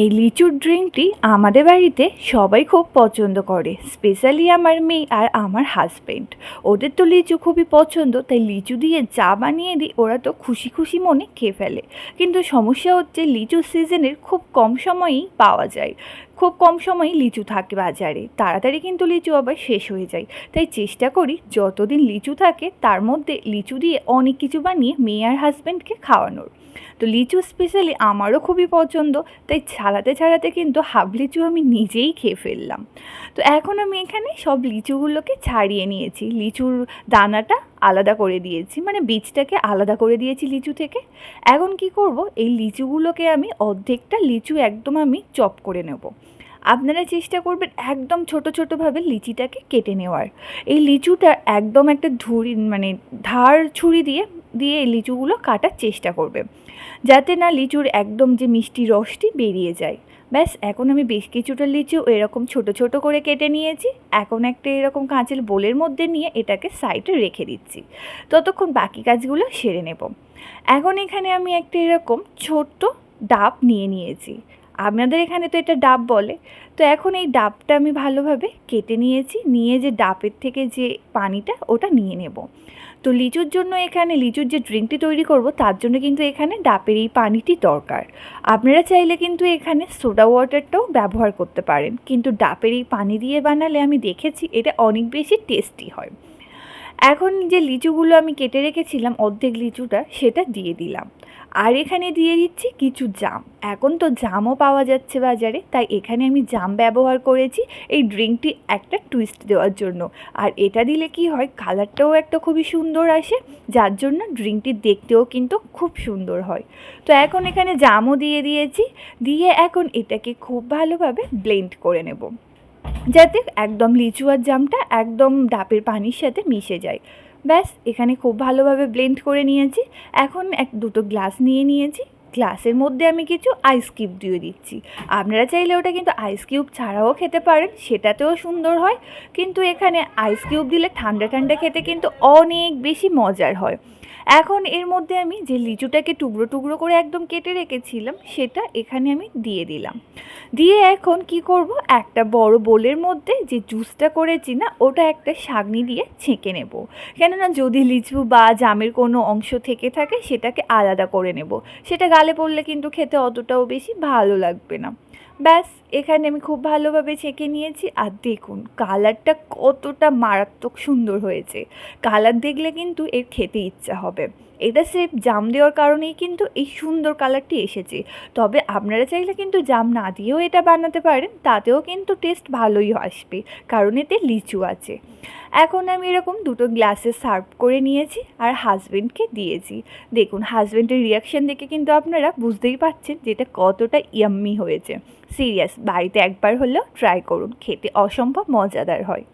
এই লিচুর ড্রিঙ্কটি আমাদের বাড়িতে সবাই খুব পছন্দ করে, স্পেশালি আমার মেয়ে আর আমার হাজবেন্ড। ওদের তো লিচু খুবই পছন্দ, তাই লিচু দিয়ে চা বানিয়ে দিই, ওরা তো খুশি খুশি মনে খেয়ে ফেলে। কিন্তু সমস্যা হচ্ছে লিচু সিজনের খুব কম সময়েই পাওয়া যায়। খুব কম সময়ই লিচু থাকে বাজারে, তাড়াতাড়ি কিন্তু লিচু আবার শেষ হয়ে যায়। তাই চেষ্টা করি যতদিন লিচু থাকে, তার মধ্যে লিচু দিয়ে অনেক কিছু বানিয়ে মেয়ে আর হাজব্যান্ডকে খাওয়ানোর। তো লিচু স্পেশালি আমারও খুবই পছন্দ, তাই ছাড়াতে ছাড়াতে কিন্তু হাফ লিচু আমি নিজেই খেয়ে ফেললাম। তো এখন আমি এখানে সব লিচুগুলোকে ছাড়িয়ে নিয়েছি। লিচুর দানাটা আলাদা করে দিয়েছি মানে বীজটাকে আলাদা করে দিয়েছি লিচু থেকে। এখন কি করব, এই লিচুগুলোকে আমি অর্ধেকটা লিচু একদম আমি চপ করে নেব। আপনারা চেষ্টা করবেন একদম ছোট ছোটোভাবে লিচিটাকে কেটে নেওয়ার। এই লিচুটা একদম একটা ধুরি মানে ধার ছুরি দিয়ে দিয়ে লিচুগুলো কাটার চেষ্টা করবে। যাতে না লিচুর একদম যে মিষ্টি রসটি বেরিয়ে যায়। ব্যাস, এখন আমি বেশ কিছুটা লিচু এরকম ছোট ছোট করে কেটে নিয়েছি। এখন একটা এরকম কাঁচের বোলের মধ্যে নিয়ে এটাকে সাইডে রেখে দিচ্ছি। ততক্ষণ বাকি কাজগুলো সেরে নেব। এখন এখানে আমি একটা এরকম ছোট্ট ডাব নিয়ে নিয়েছি। আপনাদের এখানে তো এটা ডাব বলে। তো এখন এই ডাবটা আমি ভালোভাবে কেটে নিয়েছি, নিয়ে যে ডাবের থেকে যে পানিটা, ওটা নিয়ে নেব। তো লিচুর জন্য এখানে, লিচুর যে ড্রিঙ্কটি তৈরি করব, তার জন্য কিন্তু এখানে ডাবের এই পানিটি দরকার। আপনারা চাইলে কিন্তু এখানে সোডা ওয়াটারটাও ব্যবহার করতে পারেন। কিন্তু ডাবের এই পানি দিয়ে বানালে আমি দেখেছি, এটা অনেক বেশি টেস্টি হয়। এখন যে লিচুগুলো আমি কেটে রেখেছিলাম, অর্ধেক লিচুটা, সেটা দিয়ে দিলাম। আর এখানে দিয়ে দিচ্ছি কিছু জাম। এখন তো জামও পাওয়া যাচ্ছে বাজারে, তাই এখানে আমি জাম ব্যবহার করেছি এই ড্রিঙ্কটি একটা টুইস্ট দেওয়ার জন্য। আর এটা দিলে কি হয়, কালারটাও একটা খুবই সুন্দর আসে, যার জন্য ড্রিঙ্কটি দেখতেও কিন্তু খুব সুন্দর হয়। তো এখন এখানে জামও দিয়ে দিয়েছি, দিয়ে এখন এটাকে খুব ভালোভাবে ব্লেন্ড করে নেব। যাতে একদম লিচু আর জামটা একদম ডাবের পানির সাথে মিশে যায়। ব্যাস, এখানে খুব ভালোভাবে ব্লেন্ড করে নিয়েছি। এখন এক দুটো গ্লাস নিয়ে নিয়েছি। গ্লাসের মধ্যে আমি কিছু আইস কিউব দিয়ে দিচ্ছি। আপনারা চাইলে ওটা কিন্তু আইস কিউব ছাড়াও খেতে পারেন, সেটাতেও সুন্দর হয়। কিন্তু এখানে আইস কিউব দিলে ঠান্ডা ঠান্ডা খেতে কিন্তু অনেক বেশি মজার হয়। এখন এর মধ্যে আমি যে লিচুটাকে টুকরো টুকরো করে একদম কেটে রেখেছিলাম, সেটা এখানে আমি দিয়ে দিলাম। দিয়ে এখন কি করব? একটা বড় বোলের মধ্যে যে জুসটা করেছি না, ওটা একটা শাগনি দিয়ে ছেঁকে নেব। কেননা যদি লিচু বা জামের কোনো অংশ থেকে থাকে, সেটাকে আলাদা করে নেব। সেটা গালে পড়লে কিন্তু খেতে অতটাও বেশি ভালো লাগবে না। ব্যাস, এখানে আমি খুব ভালোভাবে ছেঁকে নিয়েছি। আর দেখুন, কালারটা কতটা মারাত্মক সুন্দর হয়েছে। কালার দেখলে কিন্তু এর খেতে ইচ্ছা হবে। এটা স্রেফ জাম দেওয়ার কারণেই কিন্তু এই সুন্দর কালারটি এসেছে। তবে আপনারা চাইলে কিন্তু জাম না দিয়েও এটা বানাতে পারেন, তাতেও কিন্তু টেস্ট ভালোই আসবে, কারণ এতে লিচু আছে। এখন আমি এরকম দুটো গ্লাসে সার্ভ করে নিয়েছি আর হাজব্যান্ডকে দিয়েছি। দেখুন হাজব্যান্ডের রিয়াকশান দেখে কিন্তু আপনারা বুঝতেই পারছেন যে এটা কতটা ইয়াম্মি হয়েছে। সিরিয়াস বাড়িতে একবার হলেও ট্রাই করুন, খেতে অসম্ভব মজাদার হয়।